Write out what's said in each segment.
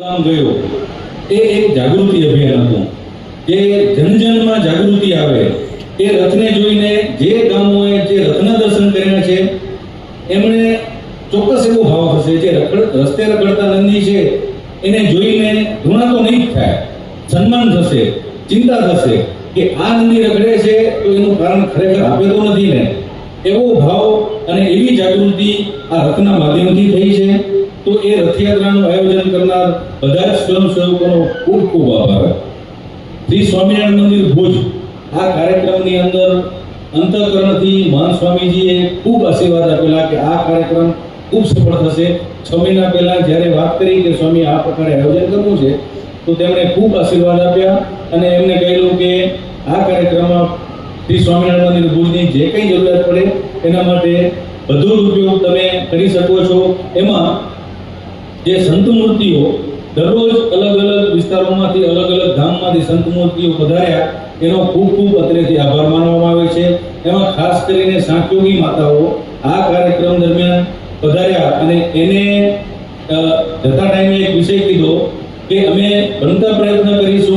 ગયો. એ એક જાગૃતિ અભિયાન હતું. કે જનજનમાં જાગૃતિ આવે. એ રથને જોઈને જે ગામોએ જે રથના દર્શન કર્યા છે, એમણે ચોક્કસ એવો ભાવ થશે જે રસ્તે રખડતા નંદી છે. એને જોઈને ઘૃણા તો નહીં થાય. સન્માન થશે, ચિંતા થશે કે આ નંદી રખડે છે તો એનું કારણ ખરેખર આપેલું નથી ને. એવો ભાવ અને એવી જાગૃતિ આ રથના માધ્યમથી થઈ છે. તો એ રથયાત્રાનું આયોજન કરનાર બધા જ સ્વયંસેવકોનો ખૂબ ખૂબ આભાર. શ્રી સ્વામિનારાયણ મંદિર ભુજ, આ કાર્યક્રમની અંદર અંતઃકરણથી મહાન સ્વામીજીએ ખૂબ આશીર્વાદ આપેલા કે આ કાર્યક્રમ ખૂબ સફળ થશે. છ મહિના પહેલાં જ્યારે વાત કરી કે સ્વામી આ પ્રકારે આયોજન કરવું છે, તો તેમણે ખૂબ આશીર્વાદ આપ્યા અને એમને કહેલું કે આ કાર્યક્રમમાં શ્રી સ્વામિનારાયણ મંદિર ભુજની જે કંઈ જરૂરિયાત પડે, એના માટે જ ઉપયોગ તમે કરી શકો છો. એમાં જે સંત મૂર્તિઓ દરરોજ અલગ અલગ વિસ્તારોમાંથી, અલગ અલગ ધામમાંથી સંત મૂર્તિઓ પધાર્યા, એનો ખૂબ ખૂબ અત્રેથી આભાર માનવામાં આવે છે. એમાં ખાસ કરીને સાંખ્યોગી માતાઓ આ કાર્યક્રમ દરમિયાન પધાર્યા અને એને જતા ટાઈમે એક વિષય કીધો કે અમે બનતા પ્રયત્ન કરીશું.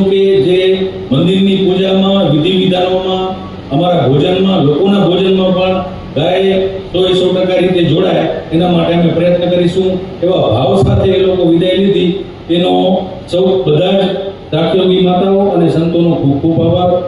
અમારા ભોજનમાં, લોકોના ભોજનમાં પણ ગાય સો એ સો ટકા રીતે જોડાય, એના માટે અમે પ્રયત્ન કરીશું. એવા ભાવ સાથે એ લોકો વિદાય લીધી. એનો સૌ બધા જ દાખલોગી માતાઓ અને સંતોનો ખૂબ ખૂબ આભાર.